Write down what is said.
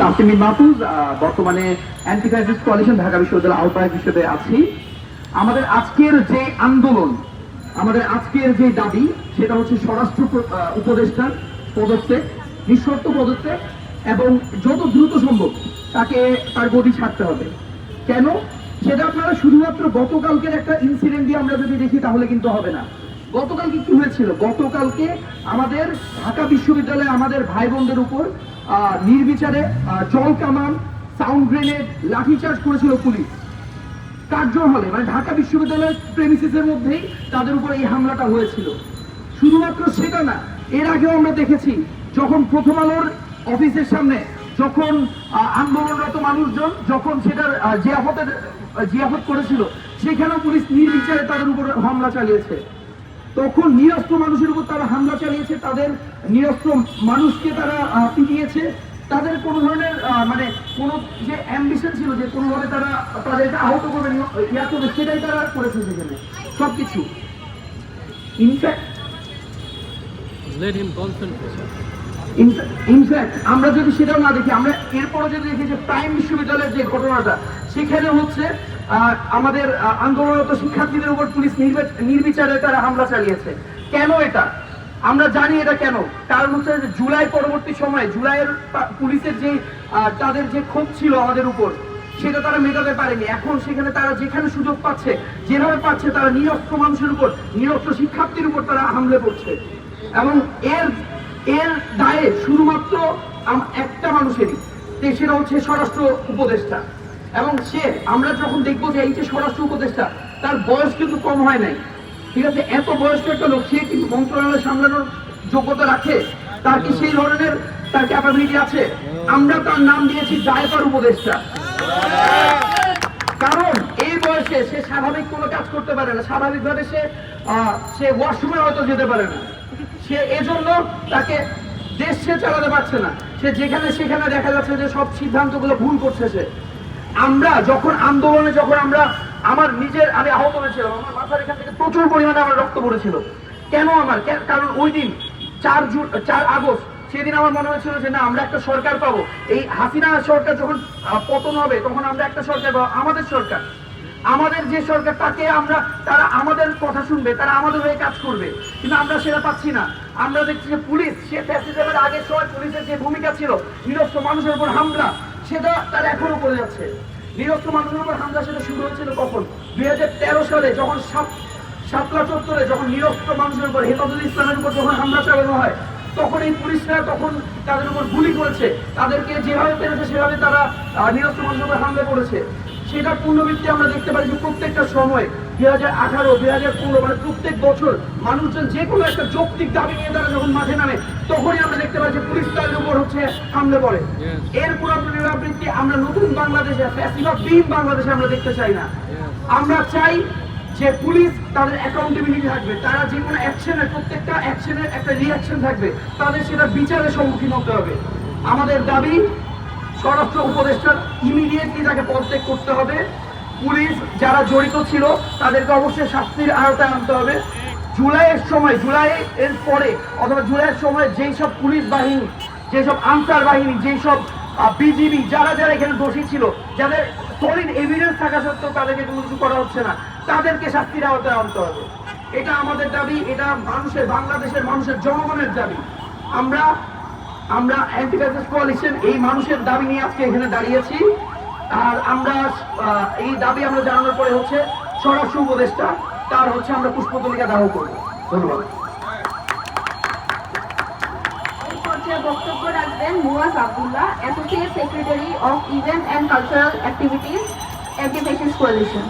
মাহফুজ বর্তমানে ঢাকা বিশ্ববিদ্যালয় আহ্বায়ক হিসেবে আছি। আমাদের আজকের যে আন্দোলন, আমাদের আজকের যে দাবি, সেটা হচ্ছে স্বরাষ্ট্র উপদেষ্টার নিঃশর্ত এবং যত দ্রুত সম্ভব তাকে, তার গতি ছাড়তে হবে। কেন? সেটা আপনারা শুধুমাত্র গতকালকের একটা ইনসিডেন্ট দিয়ে আমরা যদি দেখি, তাহলে কিন্তু হবে না। গতকালকে কি হয়েছিল? গতকালকে আমাদের ঢাকা বিশ্ববিদ্যালয়ে আমাদের ভাই বোনদের উপর নির্বিচারে জল কামান সাউন্ড গ্রেনেড লাঠিচার্জ করেছিল পুলিশ। কার্জন হলে মানে ঢাকা বিশ্ববিদ্যালয়ের প্রেমিসিসের মধ্যেই তাদের উপর এই হামলাটা হয়েছিল। শুধুমাত্র সেটা না, এর আগেও আমরা দেখেছি, যখন প্রথম আলোর অফিসের সামনে, যখন আন্দোলনরত মানুষজন, যখন সেটার জিয়াফতের, জিয়াফত করেছিল, সেখানেও পুলিশ নির্বিচারে তাদের উপর হামলা চালিয়েছে। তখন নিরস্ত্র মানুষের উপর তারা হামলা চালিয়েছে তাদের নিরস্ত্র মানুষকে তারা পিটিয়েছে। তাদের কোনো ধরনের মানে কোনো যে অ্যাম্বিশন ছিল যে কোনোভাবে তারা তাদেরকে আহত করবে ইয়া করবে সেটাই তারা করেছে সেখানে। In fact him concentrate. ইনফ্যাক্ট আমরা যদি সেটাও না দেখি আমরা এরপরে যদি দেখি যে প্রাইম বিশ্ববিদ্যালয়ের যে ঘটনাটা সেখানে হচ্ছে আমাদের আন্দোলনরত শিক্ষার্থীদের উপর পুলিশ নির্বিচারে তারা হামলা চালিয়েছে। কেন এটা? আমরা জানি এটা কেন। কারণ হচ্ছে জুলাই পরবর্তী সময়ে, জুলাইয়ের পুলিশের যে তাদের যে ক্ষোভ ছিল আমাদের উপর, সেটা তারা মেটাতে পারেনি। এখন সেখানে তারা যেখানে সুযোগ পাচ্ছে, যেভাবে পাচ্ছে, তারা নিরস্ত্র মানুষের উপর, নিরস্ত্র শিক্ষার্থীর উপর তারা হামলে পড়ছে। এবং এর এর দায়ে শুধুমাত্র একটা মানুষেরই। সেটা হচ্ছে স্বরাষ্ট্র উপদেষ্টা। এবং সে, আমরা যখন দেখব যে এই যে স্বরাষ্ট্র উপদেষ্টা, তার বয়স কিন্তু কম হয় নাই। ঠিক আছে, এত বয়স্ক একটা লোক, সে কিন্তু মন্ত্রণালয় সামলানোর যোগ্যতা রাখে। তার কি সেই ধরনের, তার ক্যাপাবিলিটি আছে? আমরা তার নাম দিয়েছি দায়পার উপদেষ্টা। কারণ এই বয়সে সে স্বাভাবিক কোনো কাজ করতে পারে না। স্বাভাবিকভাবে সে সে ওয়াশরুমে হয়তো যেতে পারে না। সে এজন্য তাকে দেশ সে চালাতে পারছে না। সে যেখানে সেখানে দেখা যাচ্ছে যে সব সিদ্ধান্তগুলো ভুল করছে সে। আমরা যখন আন্দোলনে যখন আমরা আমার নিজের আমি আহত হয়েছিলাম, আমার মাথার এখান থেকে প্রচুর পরিমাণে আমার রক্ত পড়েছিল। কেন আমার? কারণ ওই দিন, চার জুন, চার আগস্ট, সেদিন আমার মনে হয়েছিল যে না, আমরা একটা সরকার পাবো। এই হাসিনা সরকার যখন পতন হবে, তখন আমরা একটা সরকার পাবো, আমাদের সরকার। আমাদের যে সরকার, তাকে আমরা, তারা আমাদের কথা শুনবে, তারা আমাদের হয়ে কাজ করবে। কিন্তু আমরা সেটা পাচ্ছি না। আমরা দেখছি যে পুলিশ, সে ফ্যাসিজমের আগের সময় পুলিশের যে ভূমিকা ছিল, নিরস্ত্র মানুষের উপর হামলা সেটা তারা এখনও করে যাচ্ছে নিরস্ত্র মানুষের উপর হামলা সেটা শুরু হয়েছিল কখন? দুই সালে যখন সাত, সাতলা চত্বরে যখন নিরস্ত্র মানুষের উপর হেফাজুল ইসলামের উপর যখন হামলা চালানো হয়, তখন এই পুলিশরা তখন তাদের উপর গুলি করেছে। তাদেরকে যেভাবে পেরেছে সেভাবে তারা নিরস্ত মানুষের উপর হামলা করেছে। সেটার পূর্ণবৃত্তি আমরা দেখতে পাই যে প্রত্যেকটা সময় দুই হাজার আঠারো দুই হাজার পনেরো মানে প্রত্যেক বছর মানুষজন যে কোনো একটা যৌক্তিক দাবি নিয়ে তারা যখন মাঠে নামে তখনই আমরা দেখতে পাই যে পুলিশ তাদের উপর হচ্ছে হামলে পড়ে. এর পুনরাবৃত্তি আমরা নতুন বাংলাদেশে ফ্যাসিবাদ বিহীন বাংলাদেশে আমরা দেখতে চাই না। আমরা চাই যে পুলিশ তাদের অ্যাকাউন্টেবিলিটি থাকবে। তারা যে কোনো অ্যাকশনের প্রত্যেকটা অ্যাকশনের একটা রিয়াকশন থাকবে। তাদের সেটা বিচারের সম্মুখীন হতে হবে। আমাদের দাবি স্বরাষ্ট্র উপদেষ্টার ইমিডিয়েটলি তাকে পদত্যাগ করতে হবে। পুলিশ যারা জড়িত ছিল, তাদেরকে অবশ্যই শাস্তির আওতায় আনতে হবে। জুলাইয়ের সময়, জুলাই এর পরে, অথবা জুলাইয়ের সময় যেই সব পুলিশ বাহিনী যেসব আনসার বাহিনী, যেই সব বিজিবি, যারা যারা এখানে দোষী ছিল, যাদের সলিড এভিডেন্স থাকা সত্ত্বেও তাদেরকে কোনো কিছু করা হচ্ছে না, তাদেরকে শাস্তির আওতায় আনতে হবে। এটা আমাদের দাবি, এটা মানুষের, বাংলাদেশের মানুষের, জনগণের দাবি। আমরা আমরা অ্যান্টি কোয়ালিশন এই মানুষের দাবি নিয়ে আজকে এখানে দাঁড়িয়েছি। আর আমরা এই দাবি আমরা জানানোর পরে হচ্ছে স্বরাষ্ট্র উপদেষ্টা, তার হচ্ছে আমরা পুষ্পতলিকা দাহ করব। ধন্যবাদ। বক্তব্য রাখবেন Muaz Abdullah associate secretary of event and cultural activities fashion coalition